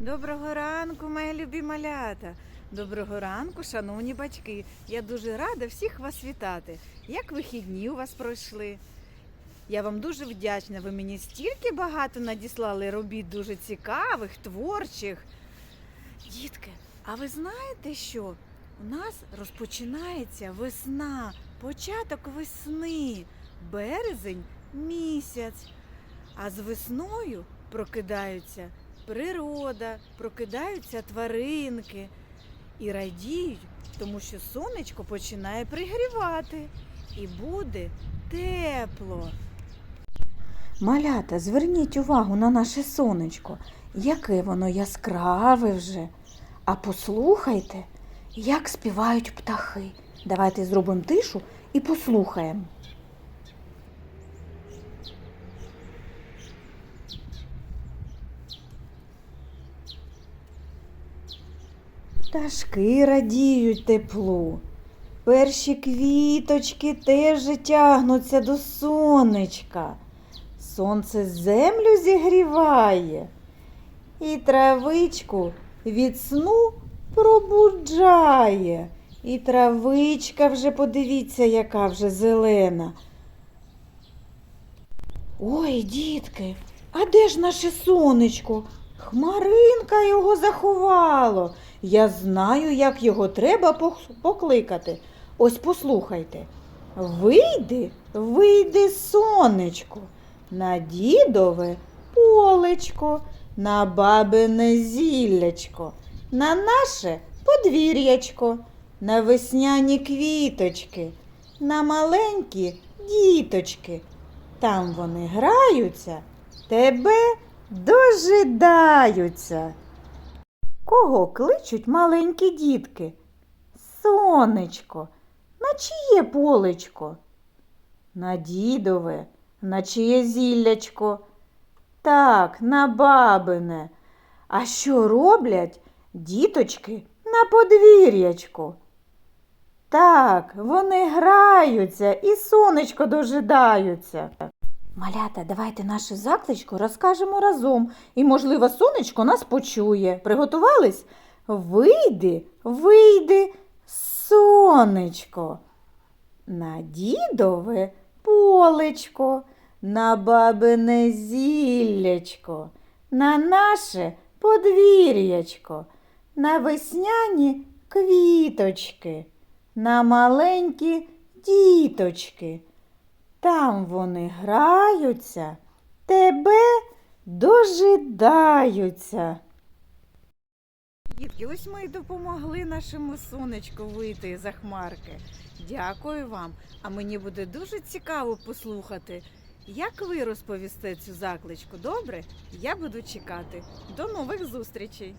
Доброго ранку, мої любі малята. Доброго ранку, шановні батьки. Я дуже рада всіх вас вітати. Як вихідні у вас пройшли? Я вам дуже вдячна. Ви мені стільки багато надіслали робіт дуже цікавих, творчих. Дітки, а ви знаєте що? У нас розпочинається весна, початок весни, березень місяць. А з весною прокидаються природа, прокидаються тваринки і радіють, тому що сонечко починає пригрівати і буде тепло. Малята, зверніть увагу на наше сонечко, яке воно яскраве вже. А послухайте, як співають птахи. Давайте зробимо тишу і послухаємо. Пташки радіють теплу. Перші квіточки теж тягнуться до сонечка. Сонце землю зігріває і травичку від сну пробуджає. І травичка вже подивіться, яка вже зелена. Ой, дітки, а де ж наше сонечко? Хмаринка його заховало. Я знаю, як його треба покликати. Ось послухайте. Вийди, вийди, сонечко, на дідове полечко, на бабине зіллячко, на наше подвір'ячко, на весняні квіточки, на маленькі діточки. Там вони граються, тебе дожидаються. Кого кличуть маленькі дітки? Сонечко, на чиє полечко? На дідове, на чиє зіллячко? Так, на бабине. А що роблять діточки на подвір'ячку? Так, вони граються і сонечко дожидаються. Малята, давайте нашу закличку розкажемо разом, і, можливо, сонечко нас почує. Приготувались? Вийди, вийди, сонечко. На дідове полечко, на бабине зіллячко, на наше подвір'ячко, на весняні квіточки, на маленькі діточки. Там вони граються, тебе дожидаються. Дітки, ось ми й допомогли нашому сонечку вийти за хмарки. Дякую вам. А мені буде дуже цікаво послухати, як ви розповісте цю закличку. Добре? Я буду чекати. До нових зустрічей!